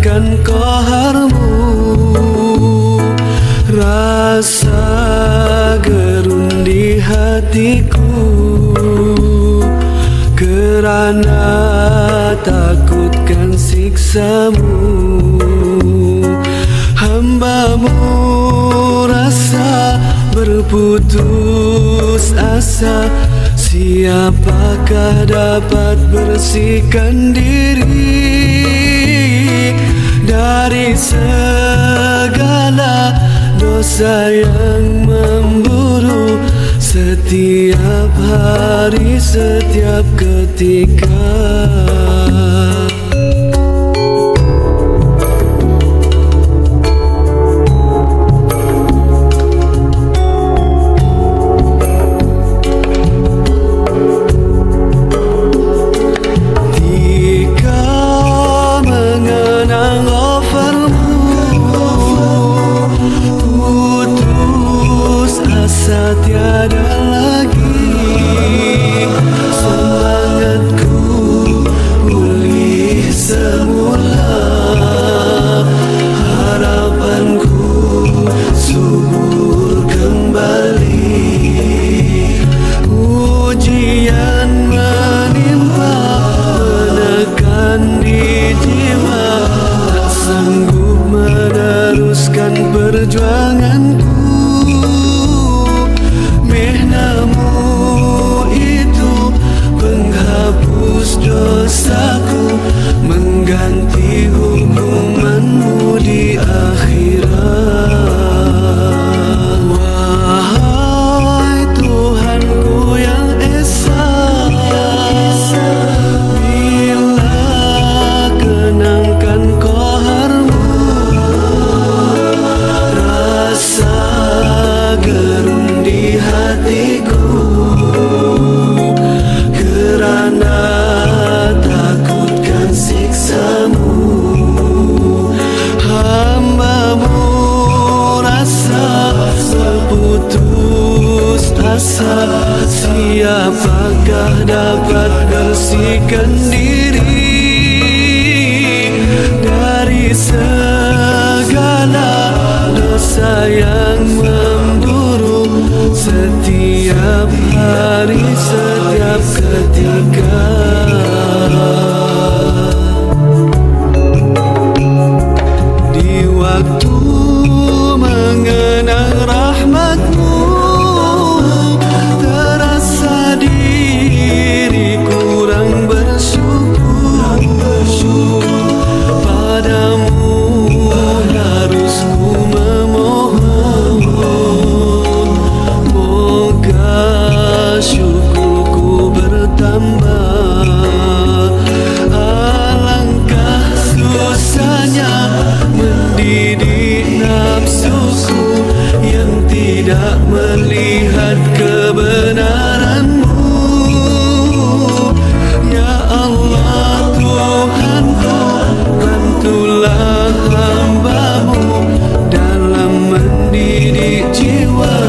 Kan koharmu Rasa gerun di hatiku. Kerana takutkan siksamu Hambamu rasa berputus asa. Siapakah dapat bersihkan diri? Dari segala dosa yang memburu. Setiap hari, setiap ketika asa tiada lagi. Semangatku pulih semula. Harapanku subur kembali. Ujian menimpa menekan di jiwa. Tak sanggup meneruskan perjuanganku berputus asa Siapakah dapat bersihkan diri Dari segala dosa yang memburu. Setiap hari, setiap ketika Bantulah hambamu Dalam mendidik jiwa